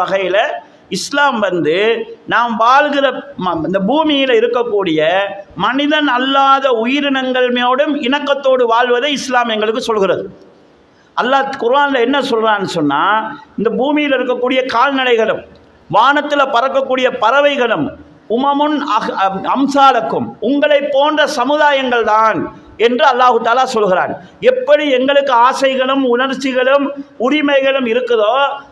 வகையில் இஸ்லாம் வந்து நாம் வாழ்கிற ம- இந்த பூமியில் இருக்கக்கூடிய மனிதன் அல்லாத உயிரினங்களோடும் இணக்கத்தோடு வாழ்வதை இஸ்லாம் எங்களுக்கு சொல்கிறது. அல்லாஹ் குர்ஆன்ல என்ன சொல்கிறான்னு சொன்னால் இந்த பூமியில் இருக்கக்கூடிய கால்நடைகளும் வானத்தில் பறக்கக்கூடிய பறவைகளும் உமமுன் அஹ் அம்- அம்சாலக்கும் உங்களை போன்ற சமுதாயங்கள் தான் என்று அல்லாஹு தாலா சொல்கிறான். எப்படி எங்களுக்கு ஆசைகளும் உணர்ச்சிகளும் உரிமைகளும் இருக்குதோ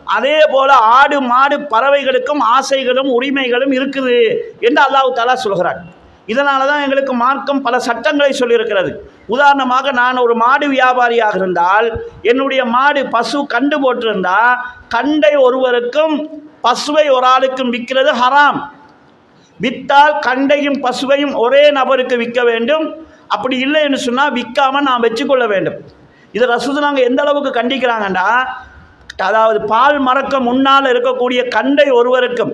அதே போல ஆடு மாடு பறவைகளுக்கும் ஆசைகளும் உரிமைகளும் இருக்குது என்று அல்லாஹு தாலா சொல்கிறான். இதனால தான் எங்களுக்கு மார்க்கம் பல சட்டங்களை சொல்லியிருக்கிறது. உதாரணமாக நான் ஒரு மாடு வியாபாரியாக இருந்தால் என்னுடைய மாடு பசு கண்டு போட்டிருந்தால் கண்டை ஒருவருக்கும் பசுவை ஒரு ஆளுக்கும் விற்கிறது ஹராம். விற்றால் கண்டையும் பசுவையும் ஒரே நபருக்கு விற்க வேண்டும். அப்படி இல்லைன்னு சொன்னால் விற்காமல் நாம் வச்சுக்கொள்ள வேண்டும். இதை நாங்கள் எந்த அளவுக்கு கண்டிக்கிறாங்கன்னா அதாவது பால் மறக்க முன்னால் இருக்கக்கூடிய கண்டை ஒருவருக்கும்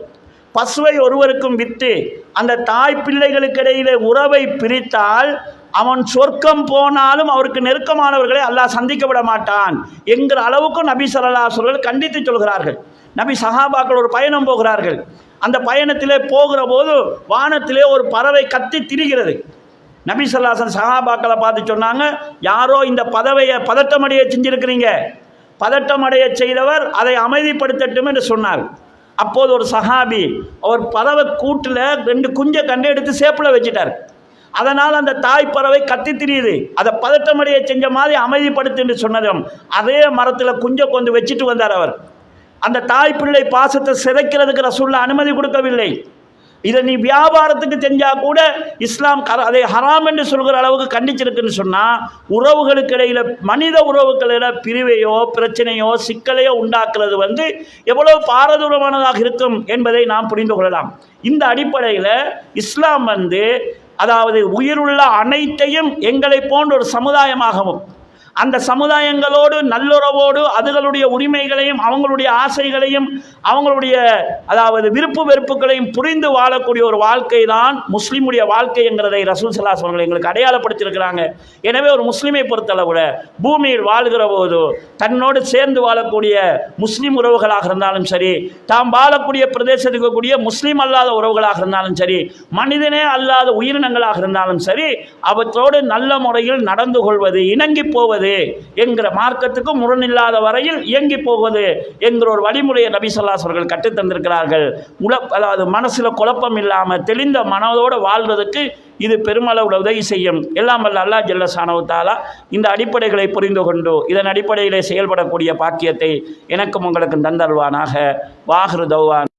பசுவை ஒருவருக்கும் விற்று அந்த தாய் பிள்ளைகளுக்கு இடையிலே உறவை பிரித்தால் அவன் சொர்க்கம் போனாலும் அவருக்கு நெருக்கமானவர்களை அல்லாஹ் சந்திக்க விட மாட்டான் என்கிற அளவுக்கு நபி சல்லா அலைஹி கண்டித்து சொல்கிறார்கள். நபி சஹாபாக்கள் ஒரு பயணம் போகிறார்கள். அந்த பயணத்திலே போகிற போது வானத்திலே ஒரு பறவை கத்தி திரிகிறது. நபி சல்லாசன் சஹாபாக்களை பார்த்து சொன்னாங்க யாரோ இந்த பதவையை பதட்டமடைய செஞ்சிருக்கிறீங்க. பதட்டமடைய செய்தவர் அதை அமைதிப்படுத்தட்டும் என்று சொன்னார். அப்போது ஒரு சஹாபி அவர் பறவை கூட்டில் ரெண்டு குஞ்சை கண்டு எடுத்து சேப்பில் வச்சிட்டார். அதனால் அந்த தாய் பறவை கத்தி திரியுது. அதை பதட்டமடைய செஞ்ச மாதிரி அமைதிப்படுத்து என்று சொன்னதும் அதே மரத்தில் குஞ்சை கொண்டு வச்சுட்டு வந்தார் அவர். அந்த தாய் பிள்ளை பாசத்தை சிதைக்கிறதுக்கு ரசூல்லா அனுமதி கொடுக்கவில்லை. இதை நீ வியாபாரத்துக்கு செஞ்சா கூட இஸ்லாம் அதை ஹராம் என்று சொல்கிற அளவுக்கு கண்டிச்சிருக்குன்னு சொன்னால் உறவுகளுக்கு இடையில மனித உறவுகளிட பிரிவையோ பிரச்சனையோ சிக்கலையோ உண்டாக்குறது வந்து எவ்வளவு பாரதூரமானதாக இருக்கும் என்பதை நாம் புரிந்து கொள்ளலாம். இந்த அடிப்படையில் இஸ்லாம் வந்து அதாவது உயிருள்ள அனைத்தையும் எங்களை போன்ற ஒரு சமுதாயமாகவும் அந்த சமுதாயங்களோடு நல்லுறவோடு அதுகளுடைய உரிமைகளையும் அவங்களுடைய ஆசைகளையும் அவங்களுடைய அதாவது விருப்பு வெறுப்புகளையும் புரிந்து வாழக்கூடிய ஒரு வாழ்க்கை தான் முஸ்லீமுடைய வாழ்க்கைங்கிறதை ரசூல் சலாஸ் அவர்கள் எங்களுக்கு அடையாளப்படுத்தியிருக்கிறாங்க. எனவே ஒரு முஸ்லீமை பொறுத்தளவில் பூமியில் வாழ்கிற போது தன்னோடு சேர்ந்து வாழக்கூடிய முஸ்லீம் உறவுகளாக இருந்தாலும் சரி தாம் வாழக்கூடிய பிரதேசத்துக்கு இருக்கக்கூடிய முஸ்லீம் அல்லாத உறவுகளாக இருந்தாலும் சரி மனிதனே அல்லாத உயிரினங்களாக இருந்தாலும் சரி அவற்றோடு நல்ல முறையில் நடந்து கொள்வது இணங்கி போவது என்கிற மார்க்கத்துக்கு முரணில்லாத வரையில் இயங்கி போவது என்கிற ஒரு வழிமுறையை நபி ஸல்லல்லாஹு அவர்கள் கற்றுத்தந்திருக்கிறார்கள் உல அதாவது மனசில் குழப்பம் இல்லாமல் தெளிந்த மனதோடு வாழ்வதற்கு இது பெருமளவில் உதவி செய்யும். எல்லாம் வல்ல அல்லா ஜல்ல இந்த அடிப்படைகளை புரிந்து கொண்டு இதன் அடிப்படையிலே செயல்படக்கூடிய பாக்கியத்தை எனக்கும் உங்களுக்கும் தந்தருவானாக வாஹ்ரு தௌவான்.